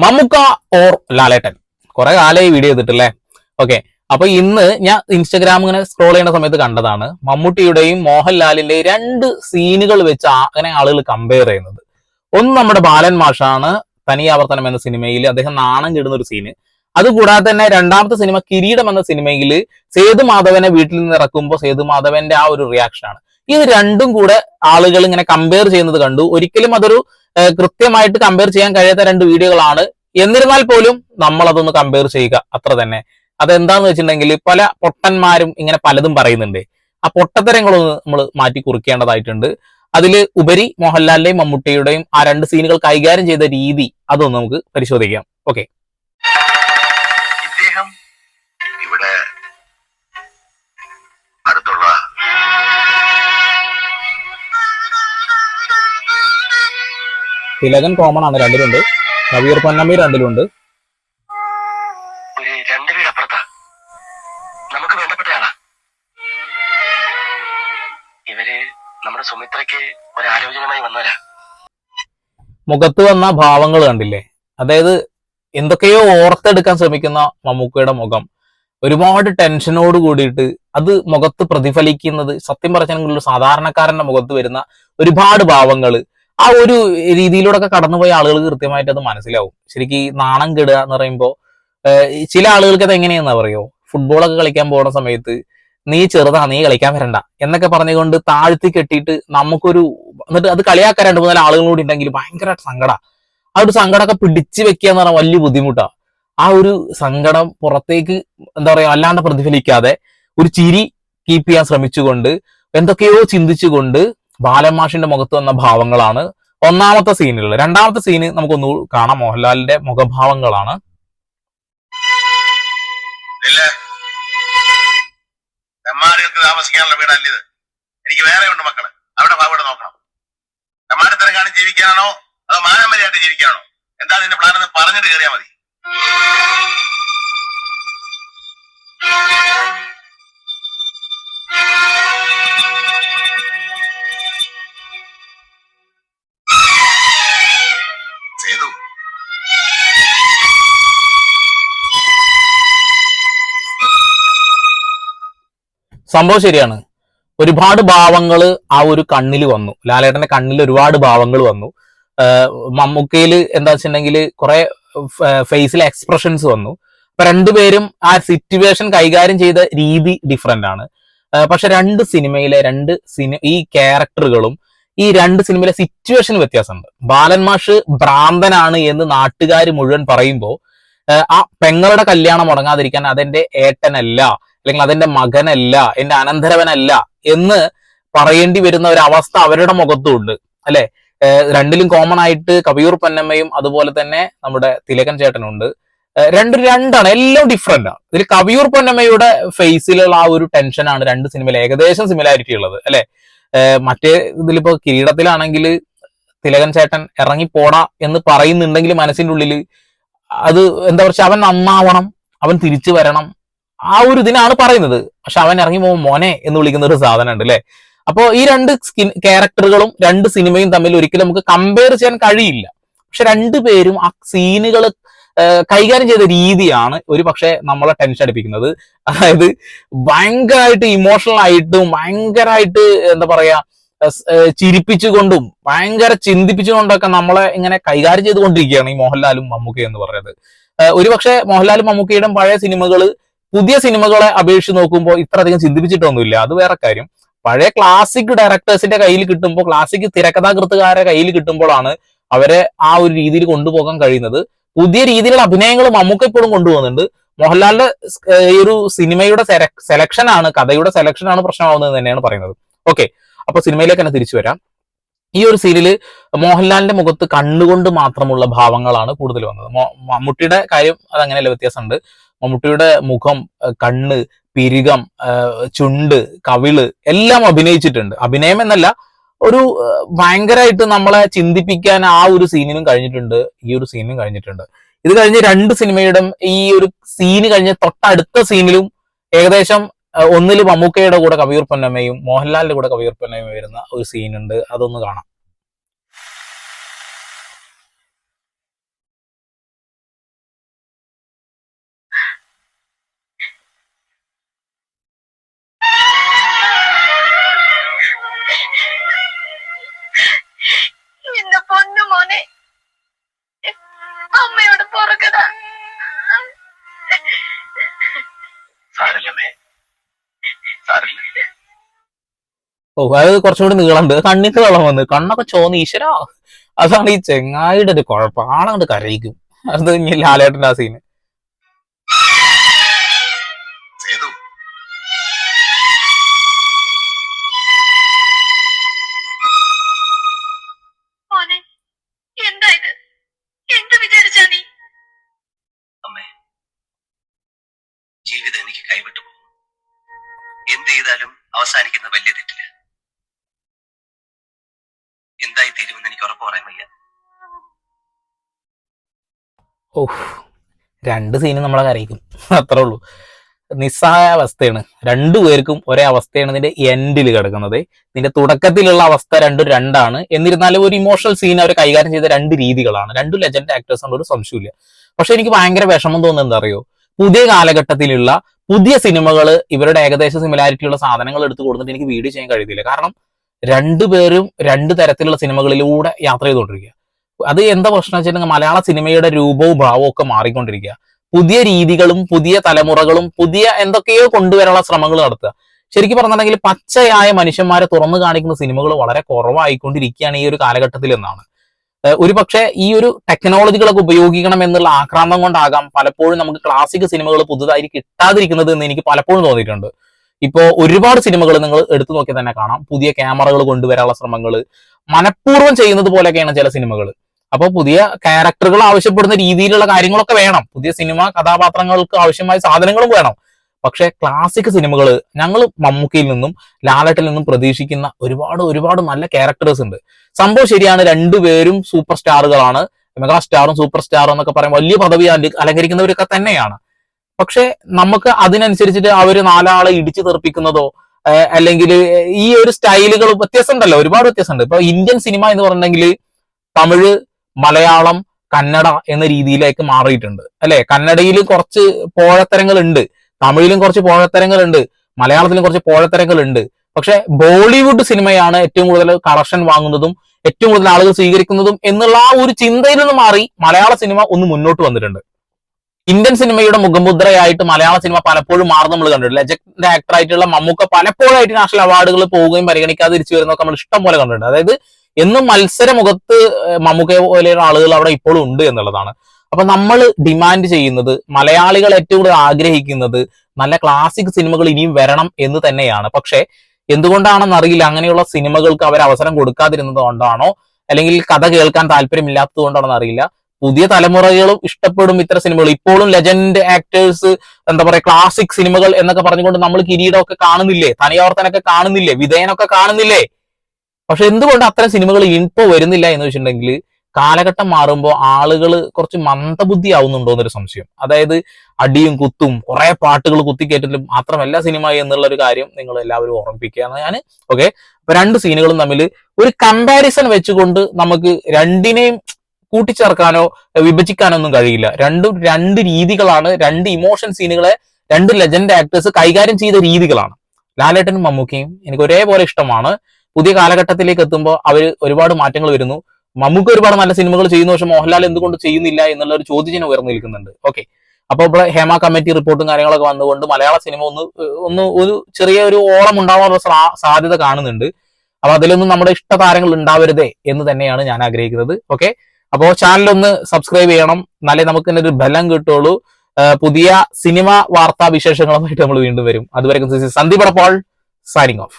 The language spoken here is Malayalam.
മമ്മുക്ക ഓർ ലാലേട്ടൻ. കുറെ കാലമായി വീഡിയോ ചെയ്തിട്ടില്ലേ? ഓക്കെ അപ്പൊ ഇന്ന് ഞാൻ ഇൻസ്റ്റഗ്രാം ഇങ്ങനെ സ്ക്രോൾ ചെയ്യുന്ന സമയത്ത് കണ്ടതാണ് മമ്മൂട്ടിയുടെയും മോഹൻലാലിന്റെയും രണ്ട് സീനുകൾ വെച്ച് അങ്ങനെ ആളുകൾ കമ്പയർ ചെയ്യുന്നത്. ഒന്ന് നമ്മുടെ ബാലൻ മാഷാണ് തനിയാവർത്തനം എന്ന സിനിമയിൽ അദ്ദേഹം നാണം കിടുന്ന ഒരു സീന് അതുകൂടാതെ തന്നെ രണ്ടാമത്തെ സിനിമ കിരീടം എന്ന സിനിമയിൽ സേതു മാധവനെ വീട്ടിൽ നിന്ന് ഇറക്കുമ്പോൾ സേതു മാധവന്റെ ആ ഒരു റിയാക്ഷൻ ആണ്. ഇത് രണ്ടും കൂടെ ആളുകൾ ഇങ്ങനെ കമ്പയർ ചെയ്യുന്നത് കണ്ടു. ഒരിക്കലും അതൊരു കൃത്യമായിട്ട് കമ്പയർ ചെയ്യാൻ കഴിയാത്ത രണ്ട് വീഡിയോകളാണ്. എന്നിരുന്നാൽ പോലും നമ്മൾ അതൊന്ന് കമ്പയർ ചെയ്യുക. അത്ര തന്നെ. അതെന്താന്ന് വെച്ചിട്ടുണ്ടെങ്കിൽ പല പൊട്ടന്മാരും ഇങ്ങനെ പലതും പറയുന്നുണ്ട്. ആ പൊട്ടത്തരങ്ങളൊന്ന് നമ്മൾ മാറ്റി കുറിക്കേണ്ടതായിട്ടുണ്ട്. അതിൽ ഉപരി മോഹൻലാലിന്റെയും മമ്മൂട്ടിയുടെയും ആ രണ്ട് സീനുകൾ കൈകാര്യം ചെയ്ത രീതി അതൊന്ന് നമുക്ക് പരിശോധിക്കാം. ഓക്കെ തിലകൻ കോമൺ ആണ് രണ്ടിലുണ്ട്. കവിയർ പൊന്നമ്മി രണ്ടിലുണ്ട്. നമ്മുടെ സുമിത്രയ്ക്ക് ഒരാലോചനമായി വന്നവരാ. മുഖത്ത് വന്ന ഭാവങ്ങൾ കണ്ടില്ലേ? അതായത് എന്തൊക്കെയോ ഓർത്തെടുക്കാൻ ശ്രമിക്കുന്ന മമ്മൂക്കയുടെ മുഖം. ഒരുപാട് ടെൻഷനോട് കൂടിയിട്ട് അത് മുഖത്ത് പ്രതിഫലിക്കുന്നത് സത്യം പറഞ്ഞെങ്കിൽ ഒരു സാധാരണക്കാരന്റെ മുഖത്ത് വരുന്ന ഒരുപാട് ഭാവങ്ങൾ ആ ഒരു രീതിയിലൂടെ ഒക്കെ കടന്നുപോയ ആളുകൾ കൃത്യമായിട്ട് അത് മനസ്സിലാവും. ശരിക്കും ഈ നാണം കെടുക എന്ന് പറയുമ്പോൾ ചില ആളുകൾക്ക് അത് എങ്ങനെയെന്നാ പറയോ ഫുട്ബോളൊക്കെ കളിക്കാൻ പോകുന്ന സമയത്ത് നീ ചെറുതാ നീ കളിക്കാൻ വരണ്ട എന്നൊക്കെ പറഞ്ഞുകൊണ്ട് താഴ്ത്തി കെട്ടിയിട്ട് നമുക്കൊരു എന്നിട്ട് അത് കളിയാക്കാൻ രണ്ട് മൂന്നാൽ ആളുകൾ കൂടി ഉണ്ടെങ്കിൽ ഭയങ്കര സങ്കട. ആ ഒരു സങ്കടമൊക്കെ പിടിച്ചു വെക്കുക എന്ന് പറഞ്ഞാൽ വലിയ ബുദ്ധിമുട്ടാണ് ആ ഒരു സങ്കടം പുറത്തേക്ക് എന്താ പറയാ അല്ലാണ്ട് പ്രതിഫലിക്കാതെ ഒരു ചിരി കീപ്പ് ചെയ്യാൻ ശ്രമിച്ചുകൊണ്ട് എന്തൊക്കെയോ ചിന്തിച്ചുകൊണ്ട് ബാലമാഷിന്റെ മുഖത്ത് വന്ന ഭാവങ്ങളാണ് ഒന്നാമത്തെ സീനിലുള്ള രണ്ടാമത്തെ സീന് നമുക്കൊന്ന് കാണാം. മോഹൻലാലിന്റെ മുഖഭാവങ്ങളാണ്. തെമ്മാടികൾക്ക് താമസിക്കാനുള്ള വീടല്ല ഇത്. എനിക്ക് വേറെ ഉണ്ട് മക്കൾ. അവരുടെ ഭാവം ഇവിടെ നോക്കണം. തെമ്മാടിത്തരം കാണി ജീവിക്കാനാണോ അതോ മാനമര്യാദ ജീവിക്കാനാണോ എന്താ നിന്റെ പ്ലാൻ എന്ന് പറഞ്ഞിട്ട് കയറിയാ മതി. സംഭവം ശരിയാണ്. ഒരുപാട് ഭാവങ്ങൾ ആ ഒരു കണ്ണിൽ വന്നു. ലാലേട്ടന്റെ കണ്ണിൽ ഒരുപാട് ഭാവങ്ങൾ വന്നു. മമ്മൂക്കയിൽ എന്താ വെച്ചിട്ടുണ്ടെങ്കിൽ കുറെ ഫേസിൽ എക്സ്പ്രഷൻസ് വന്നു. അപ്പൊ രണ്ടുപേരും ആ സിറ്റുവേഷൻ കൈകാര്യം ചെയ്ത രീതി ഡിഫറെന്റ് ആണ്. പക്ഷെ രണ്ട് സിനിമയിലെ രണ്ട് സിനി ഈ ക്യാരക്ടറുകളും ഈ രണ്ട് സിനിമയിലെ സിറ്റുവേഷൻ വ്യത്യാസമുണ്ട്. ബാലൻ മാഷ് ഭ്രാന്തനാണ് എന്ന് നാട്ടുകാർ മുഴുവൻ പറയുമ്പോൾ ആ പെങ്ങളുടെ കല്യാണം മുടങ്ങാതിരിക്കാൻ അതെന്റെ ഏട്ടനല്ല. അല്ലെങ്കിൽ അതെന്റെ മകനല്ല എന്റെ അനന്തരവനല്ല എന്ന് പറയേണ്ടി വരുന്ന ഒരു അവസ്ഥ അവരുടെ മുഖത്തും ഉണ്ട്. അല്ലെ? രണ്ടിലും കോമൺ ആയിട്ട് കവിയൂർ പൊന്നമ്മയും അതുപോലെ തന്നെ നമ്മുടെ തിലകൻ ചേട്ടനുണ്ട്. രണ്ടും രണ്ടാണ് എല്ലാം ഡിഫറെന്റ് ആണ് ഇതിൽ കവിയൂർ പൊന്നമ്മയുടെ ഫേസിലുള്ള ആ ഒരു ടെൻഷനാണ് രണ്ട് സിനിമയിൽ ഏകദേശം സിമിലാരിറ്റി ഉള്ളത്. അല്ലെ? മറ്റേ ഇതിലിപ്പോ കിരീടത്തിലാണെങ്കിൽ തിലകൻ ചേട്ടൻ ഇറങ്ങി പോടാ എന്ന് പറയുന്നുണ്ടെങ്കിൽ മനസ്സിന്റെ ഉള്ളിൽ അത് എന്താ പറയുക അവൻ നന്നാവണം അവൻ തിരിച്ചു വരണം ആ ഒരു ഇതിനാണ് പറയുന്നത്. പക്ഷെ അവൻ ഇറങ്ങി പോകുമ്പോൾ മോനെ എന്ന് വിളിക്കുന്ന ഒരു സാധനം ഉണ്ട് അല്ലെ അപ്പോ ഈ രണ്ട് സ്കിൻ ക്യാരക്ടറുകളും രണ്ട് സിനിമയും തമ്മിൽ ഒരിക്കലും നമുക്ക് കമ്പയർ ചെയ്യാൻ കഴിയില്ല. പക്ഷെ രണ്ടുപേരും ആ സീനുകൾ കൈകാര്യം ചെയ്ത രീതിയാണ് ഒരു പക്ഷെ നമ്മളെ ടെൻഷൻ അടിപ്പിക്കുന്നത്. അതായത് ഭയങ്കരമായിട്ട് ഇമോഷണൽ ആയിട്ടും ഭയങ്കരമായിട്ട് എന്താ പറയാ ചിരിപ്പിച്ചുകൊണ്ടും ഭയങ്കര ചിന്തിപ്പിച്ചുകൊണ്ടൊക്കെ നമ്മളെ ഇങ്ങനെ കൈകാര്യം ചെയ്തുകൊണ്ടിരിക്കുകയാണ് ഈ മോഹൻലാലും മമ്മൂക്കയും എന്ന് പറയുന്നത്. ഒരുപക്ഷെ മോഹൻലാലും മമ്മൂക്കയുടെ പഴയ സിനിമകൾ പുതിയ സിനിമകളെ അപേക്ഷിച്ച് നോക്കുമ്പോൾ ഇത്രയധികം ചിന്തിപ്പിച്ചിട്ടൊന്നുമില്ല. അത് വേറെ കാര്യം. പഴയ ക്ലാസിക് ഡയറക്ടേഴ്സിന്റെ കയ്യിൽ കിട്ടുമ്പോൾ ക്ലാസിക് തിരക്കഥാകൃത്തുകാരെ കയ്യിൽ കിട്ടുമ്പോഴാണ് അവരെ ആ ഒരു രീതിയിൽ കൊണ്ടുപോകാൻ കഴിയുന്നത്. പുതിയ രീതിയിലുള്ള അഭിനയങ്ങൾ മമ്മൂക്ക ഇപ്പോഴും കൊണ്ടുപോകുന്നുണ്ട്. മോഹൻലാലിന്റെ ഈ ഒരു സിനിമയുടെ സെലക്ഷൻ ആണ് കഥയുടെ സെലക്ഷൻ ആണ് പ്രശ്നമാവുന്നത് തന്നെയാണ് പറയുന്നത്. ഓക്കെ അപ്പൊ സിനിമയിലേക്ക് തന്നെ തിരിച്ചു വരാം. ഈ ഒരു സീരിയൽ മോഹൻലാലിന്റെ മുഖത്ത് കണ്ണുകൊണ്ട് മാത്രമുള്ള ഭാവങ്ങളാണ് കൂടുതൽ വന്നത്. മമ്മൂട്ടിയുടെ കാര്യം അത് അങ്ങനെയല്ല വ്യത്യാസമുണ്ട്. മമ്മൂട്ടിയുടെ മുഖം കണ്ണ് പിരികം ചുണ്ട് കവിൾ എല്ലാം അഭിനയിച്ചിട്ടുണ്ട്. അഭിനയം എന്നല്ല ഒരു ഭയങ്കരമായിട്ട് നമ്മളെ ചിന്തിപ്പിക്കാൻ ആ ഒരു സീനിനും കഴിഞ്ഞിട്ടുണ്ട് ഈ ഒരു സീനിനും കഴിഞ്ഞിട്ടുണ്ട്. ഇത് കഴിഞ്ഞ് രണ്ട് സിനിമയുടെ ഈ ഒരു സീന് കഴിഞ്ഞ് തൊട്ടടുത്ത സീനിലും ഏകദേശം ഒന്നിൽ മമ്മൂക്കയുടെ കൂടെ കവിയൂർ പൊന്നമ്മയും മോഹൻലാലിന്റെ കൂടെ കവിയൂർ പൊന്നമ്മയും വരുന്ന ഒരു സീനുണ്ട്. അതൊന്ന് കാണാം. ഓ അത് കുറച്ചും കൂടി നീളമുണ്ട്. കണ്ണിന് വെള്ളം വന്ന് കണ്ണൊക്കെ ചോന്ന് ഈശ്വരാ. അതാണ് ഈ ചെങ്ങായിയുടെ ഒരു കുഴപ്പം. ആളങ്ങോട്ട് കരയിക്കും. അത് ഇനി ലാലേട്ടന്റെ ആ സീന് സേതു. മോനെ എന്താ എന്ത് വിചാരിച്ചാ നീ? അമ്മേ ജീവിതം എനിക്ക് കൈവിട്ടു പോകും എന്ത് ചെയ്താലും അവസാനിക്കുന്ന വലിയ തെറ്റില്ല. എന്തായി തീരുമെന്ന് എനിക്ക് ഉറപ്പ് പറയാൻ വയ്യ. ഓഹ് രണ്ട് സീനും നമ്മളെ കരയിക്കും. അത്രേ ഉള്ളൂ. നിസ്സഹായ അവസ്ഥയാണ്. രണ്ടു പേർക്കും ഒരേ അവസ്ഥയാണ് ഇതിന്റെ എൻഡിൽ കിടക്കുന്നത്. ഇതിന്റെ തുടക്കത്തിലുള്ള അവസ്ഥ രണ്ടും രണ്ടാണ്. എന്നിരുന്നാലും ഒരു ഇമോഷണൽ സീൻ അവർ കൈകാര്യം ചെയ്ത രണ്ട് രീതികളാണ്. രണ്ടു ലെജൻഡ് ആക്ടേഴ്സ് ഉണ്ട് ഒരു സംശയമില്ല പക്ഷെ എനിക്ക് ഭയങ്കര വിഷമം തോന്നുന്നത് എന്താ അറിയോ പുതിയ കാലഘട്ടത്തിലുള്ള പുതിയ സിനിമകൾ ഇവരുടെ ഏകദേശ സിമിലാരിറ്റി ഉള്ള സാധനങ്ങൾ എടുത്തു കൊടുത്തിട്ട് എനിക്ക് വീഡിയോ ചെയ്യാൻ കഴിയത്തില്ല കാരണം രണ്ടുപേരും രണ്ട് തരത്തിലുള്ള സിനിമകളിലൂടെ യാത്ര ചെയ്തുകൊണ്ടിരിക്കുക. അത് എന്താ പ്രശ്നം വെച്ചിട്ടുണ്ടെങ്കിൽ മലയാള സിനിമയുടെ രൂപവും ഭാവവും ഒക്കെ മാറിക്കൊണ്ടിരിക്കുക. പുതിയ രീതികളും പുതിയ തലമുറകളും പുതിയ എന്തൊക്കെയോ കൊണ്ടുവരാനുള്ള ശ്രമങ്ങൾ നടത്തുക. ശരിക്കും പറഞ്ഞിട്ടുണ്ടെങ്കിൽ പച്ചയായ മനുഷ്യന്മാരെ തുറന്നു കാണിക്കുന്ന സിനിമകൾ വളരെ കുറവായിക്കൊണ്ടിരിക്കുകയാണ് ഈ ഒരു കാലഘട്ടത്തിൽ എന്നാണ്. ഒരു പക്ഷേ ഈ ഒരു ടെക്നോളജികളൊക്കെ ഉപയോഗിക്കണം എന്നുള്ള ആക്രാന്തം കൊണ്ടാകാം പലപ്പോഴും നമുക്ക് ക്ലാസിക് സിനിമകൾ പുതുതായി കിട്ടാതിരിക്കുന്നത് എന്ന് എനിക്ക് പലപ്പോഴും തോന്നിയിട്ടുണ്ട്. ഇപ്പോ ഒരുപാട് സിനിമകൾ നിങ്ങൾ എടുത്തു നോക്കി തന്നെ കാണാം. പുതിയ ക്യാമറകൾ കൊണ്ടുവരാനുള്ള ശ്രമങ്ങൾ മനഃപൂർവം ചെയ്യുന്നത് പോലെയൊക്കെയാണ് ചില സിനിമകൾ അപ്പോൾ പുതിയ ക്യാരക്ടറുകൾ ആവശ്യപ്പെടുന്ന രീതിയിലുള്ള കാര്യങ്ങളൊക്കെ വേണം. പുതിയ സിനിമ കഥാപാത്രങ്ങൾക്ക് ആവശ്യമായ സാധനങ്ങളും വേണം. പക്ഷേ ക്ലാസിക് സിനിമകൾ ഞങ്ങൾ മമ്മൂക്കയിൽ നിന്നും ലാലട്ടിൽ നിന്നും പ്രതീക്ഷിക്കുന്ന ഒരുപാട് ഒരുപാട് നല്ല ക്യാരക്ടേഴ്സ് ഉണ്ട്. സംഭവം ശരിയാണ് രണ്ടുപേരും സൂപ്പർ സ്റ്റാറുകളാണ്. മെഗാ സ്റ്റാറും സൂപ്പർ സ്റ്റാറും എന്നൊക്കെ പറയുമ്പോൾ വലിയ പദവി അല- അലങ്കരിക്കുന്നവരൊക്കെ തന്നെയാണ്. പക്ഷെ നമുക്ക് അതിനനുസരിച്ചിട്ട് അവർ നാലാളെ ഇടിച്ചു തെറിപ്പിക്കുന്നതോ അല്ലെങ്കിൽ ഈ ഒരു സ്റ്റൈലുകൾ വ്യത്യാസമുണ്ടല്ലോ. ഒരുപാട് വ്യത്യാസമുണ്ട്. ഇപ്പൊ ഇന്ത്യൻ സിനിമ എന്ന് പറഞ്ഞിട്ടുണ്ടെങ്കിൽ തമിഴ് മലയാളം കന്നഡ എന്ന രീതിയിലേക്ക് മാറിയിട്ടുണ്ട്. അല്ലെ? കന്നഡയിൽ കുറച്ച് പോഴത്തരങ്ങൾ ഉണ്ട് തമിഴിലും കുറച്ച് പോഴത്തരങ്ങൾ ഉണ്ട് മലയാളത്തിലും കുറച്ച് പോഴത്തരങ്ങൾ ഉണ്ട് പക്ഷെ ബോളിവുഡ് സിനിമയാണ് ഏറ്റവും കൂടുതൽ കളക്ഷൻ വാങ്ങുന്നതും ഏറ്റവും കൂടുതൽ ആളുകൾ സ്വീകരിക്കുന്നതും എന്നുള്ള ആ ഒരു ചിന്തയിൽ നിന്ന് മാറി മലയാള സിനിമ ഒന്ന് മുന്നോട്ട് വന്നിട്ടുണ്ട്. ഇന്ത്യൻ സിനിമയുടെ മുഖമുദ്രയായിട്ട് മലയാള സിനിമ പലപ്പോഴും മാറുന്ന നമ്മൾ കണ്ടിട്ടുണ്ട്. ലെജൻഡ് ആക്ടർ ആയിട്ടുള്ള മമ്മൂക്ക പലപ്പോഴായിട്ട് നാഷണൽ അവാർഡുകൾ പോവുകയും പരിഗണിക്കാതെ തിരിച്ചു വരുന്നൊക്കെ നമ്മൾ ഇഷ്ടം പോലെ കണ്ടിട്ടുണ്ട്. അതായത് എന്നും മത്സര മുഖത്ത് മമ്മൂക്കയെ പോലെയുള്ള ആളുകൾ അവിടെ ഇപ്പോഴും ഉണ്ട് എന്നുള്ളതാണ്. അപ്പൊ നമ്മൾ ഡിമാൻഡ് ചെയ്യുന്നത് മലയാളികൾ ഏറ്റവും കൂടുതൽ ആഗ്രഹിക്കുന്നത് നല്ല ക്ലാസിക് സിനിമകൾ ഇനിയും വരണം എന്ന് തന്നെയാണ്. പക്ഷേ എന്തുകൊണ്ടാണെന്ന് അറിയില്ല. അങ്ങനെയുള്ള സിനിമകൾക്ക് അവർ അവസരം കൊടുക്കാതിരുന്നത് കൊണ്ടാണോ? അല്ലെങ്കിൽ കഥ കേൾക്കാൻ താല്പര്യമില്ലാത്തത് കൊണ്ടാണെന്ന് അറിയില്ല. പുതിയ തലമുറകളും ഇഷ്ടപ്പെടും ഇത്തരം സിനിമകൾ. ഇപ്പോഴും ലെജൻഡ് ആക്ടേഴ്സ് എന്താ പറയാ ക്ലാസിക് സിനിമകൾ എന്നൊക്കെ പറഞ്ഞുകൊണ്ട് നമ്മൾ കിരീടമൊക്കെ കാണുന്നില്ലേ? തനിയാവർത്തനൊക്കെ കാണുന്നില്ലേ? വിധേയനൊക്കെ കാണുന്നില്ലേ? പക്ഷെ എന്തുകൊണ്ട് അത്തരം സിനിമകൾ ഇപ്പോ വരുന്നില്ല എന്ന് വെച്ചിട്ടുണ്ടെങ്കിൽ കാലഘട്ടം മാറുമ്പോൾ ആളുകൾ കുറച്ച് മന്ദബുദ്ധി ആവുന്നുണ്ടോ എന്നൊരു സംശയം. അതായത് അടിയും കുത്തും കുറെ പാട്ടുകൾ കുത്തിക്കേറ്റിലും മാത്രമല്ല സിനിമ എന്നുള്ള ഒരു കാര്യം നിങ്ങൾ എല്ലാവരും ഓർമ്മിപ്പിക്കുകയാണ്. ഞാൻ ഓക്കെ അപ്പൊ രണ്ട് സീനുകളും തമ്മിൽ ഒരു കമ്പാരിസൺ വെച്ചുകൊണ്ട് നമുക്ക് രണ്ടിനെയും കൂട്ടിച്ചേർക്കാനോ വിഭജിക്കാനോ ഒന്നും കഴിയില്ല. രണ്ടും രണ്ട് രീതികളാണ് രണ്ട് ഇമോഷൻ സീനുകളെ രണ്ട് ലെജൻഡ് ആക്ടേഴ്സ് കൈകാര്യം ചെയ്ത രീതികളാണ്. ലാലേട്ടനും മമ്മൂക്കയും എനിക്ക് ഒരേപോലെ ഇഷ്ടമാണ്. പുതിയ കാലഘട്ടത്തിലേക്ക് എത്തുമ്പോൾ അവർ ഒരുപാട് മാറ്റങ്ങൾ വരുന്നു. മമ്മൂക്ക ഒരുപാട് നല്ല സിനിമകൾ ചെയ്യുന്ന. പക്ഷെ മോഹൻലാൽ എന്തുകൊണ്ട് ചെയ്യുന്നില്ല എന്നുള്ള ഒരു ചോദ്യചിഹ്നം ഉയർന്നു നിൽക്കുന്നുണ്ട്. ഓക്കെ അപ്പോൾ ഇവിടെ ഹേമ കമ്മിറ്റി റിപ്പോർട്ടും കാര്യങ്ങളൊക്കെ വന്നുകൊണ്ട് മലയാള സിനിമ ഒന്ന് ഒന്ന് ഒരു ചെറിയ ഒരു ഓളം ഉണ്ടാവാനുള്ള സാധ്യത കാണുന്നുണ്ട്. അപ്പൊ അതിലൊന്നും നമ്മുടെ ഇഷ്ട താരങ്ങൾ ഉണ്ടാവരുതേ എന്ന് തന്നെയാണ് ഞാൻ ആഗ്രഹിക്കുന്നത്. ഓക്കെ അപ്പോൾ ചാനൽ ഒന്ന് സബ്സ്ക്രൈബ് ചെയ്യണം. എന്നാലേ നമുക്ക് ഇതിന്റെ ഒരു ബലം കിട്ടുള്ളൂ പുതിയ സിനിമ വാർത്താ വിശേഷങ്ങളുമായിട്ട് നമ്മൾ വീണ്ടും വരും. അതുവരെ സന്ദീപ് അടപ്പോൾ സൈനിങ് ഓഫ്